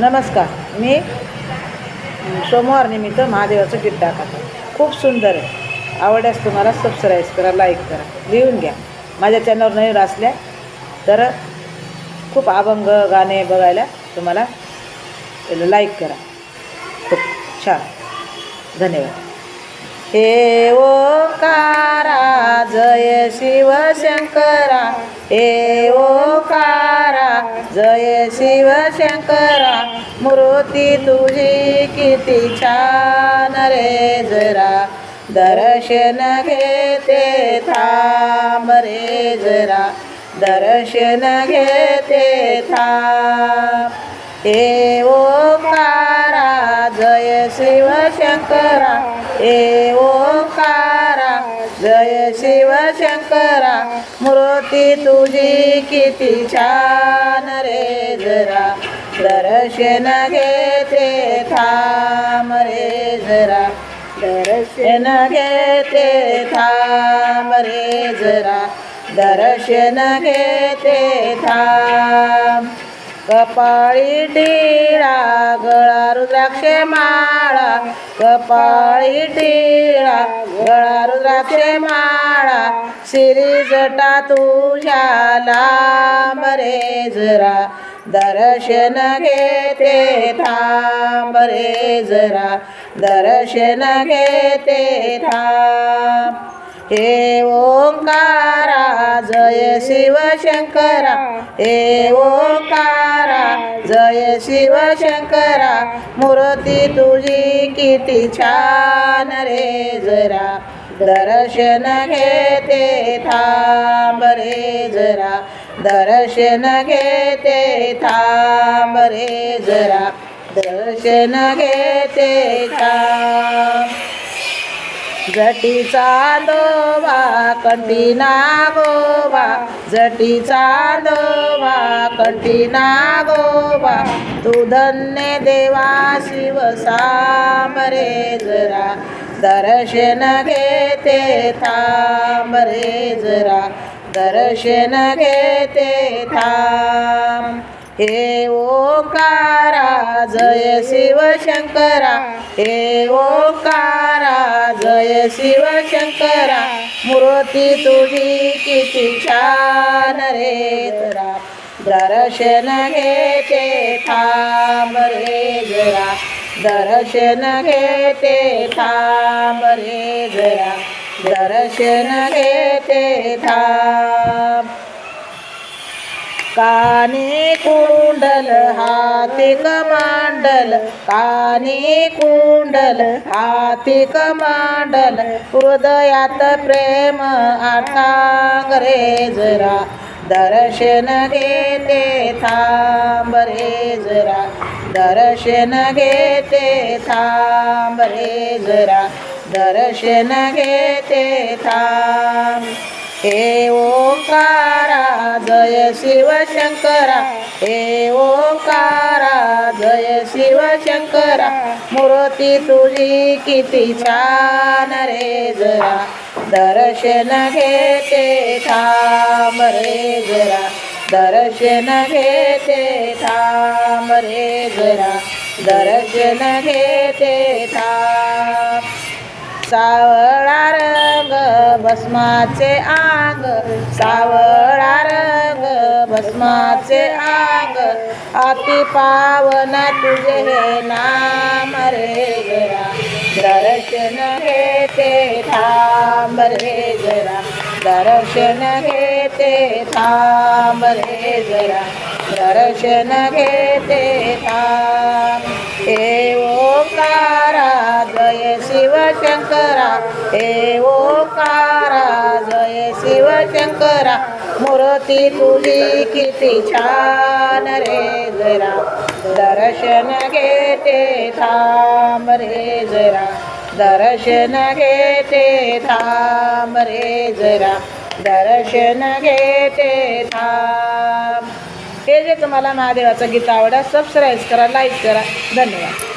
नमस्कार. मी सोमवार निमित्त महादेवाचं गीत टाकत खूप सुंदर आहे. आवडल्यास तुम्हाला सबस्क्राईब करा लाईक करा लिहून घ्या. माझ्या चॅनलवर नवीन असल्या तर खूप अभंग गाणे बघायला तुम्हाला लाईक करा. खूप छान. धन्यवाद. हे ओकारा जय शिवशंकरा. हे ओकारा जय शिव शंकरा मूर्ती तुझी किती छान रे जरा. दर्शन घेते थांब रे जरा. दर्शन घेते थांब. ए ओकारा जय शिव शंकरा. ओ जय शिव शंकरा मूर्ती तुझी किती छान रे जरा. दर्शन घेते थांब रे जरा. दर्शन घेते थांब रे जरा. दर्शन घेते थांब. कपाळी टिळा गळा रुद्राक्ष माळा. कपाळी टिळा गळा रुद्राक्ष माळा. श्री जटा तुझ्या लांब रे जरा. दर्शन घेते थांब रे जरा. दर्शन घेते थांब. हे ओंकारा जय शिव शंकरा. हे ओंकारा जय शिव शंकरा. मूर्ती तुझी किती छान रे जरा. दर्शन घेते थांब रे जरा. दर्शन घेते थांब रे जरा. दर्शन घेते थांब. जटीचा दोवा कंटिना गोवा. जटीचा दोवा कंटिना गोवा. तू धन्य देवा शिव सामरे जरा. दर्शन घेते थांब रे जरा. दर्शन घेते थांब. हे ओकारा जय शिव शंकरा. हे ओकारा जय शिव शंकरा. मूर्ती तुझी किती छान रे जरा. दर्शन घेते थांब रे जरा. दर्शन घेते थांब रे जरा. दर्शन घेते थांब. कानी कुंडल हाती कमांडल कानी कुंडल हाती कमांडल हृदयात प्रेम आटांग रे जरा. दर्शन घेते थांब रे जरा. दर्शन घेते थांब रे जरा. दर्शन घेते थांब. हे ओंकारा जय शिव शंकरा. हे ओंकारा जय शिव शंकरा. मूर्ती तुझी किती छान रे जरा. दर्शन घेते थांब रे जरा. दर्शन घेते थांब रे जरा. दर्शन घेते थांब सावळा रंग भस्माचे आंग. सावळा रंग भस्माचे आंग. अति पावन तुझे हे नाम रे जरा. दर्शन ते थांब रे जरा. दर्शन घेते थांब रे जरा. दर्शन घेते थांब हे ओंकारा शिव शंकरा हे ओकारा जय शिव शंकरा मूर्ती तुझी किती छान रे जरा. दर्शन घेते थांब रे जरा. दर्शन घेते थांब रे जरा. दर्शन घेते थांब. हे जे तुम्हाला महादेवाचं गीत आवडा सबस्क्राईब करा लाईक करा. धन्यवाद.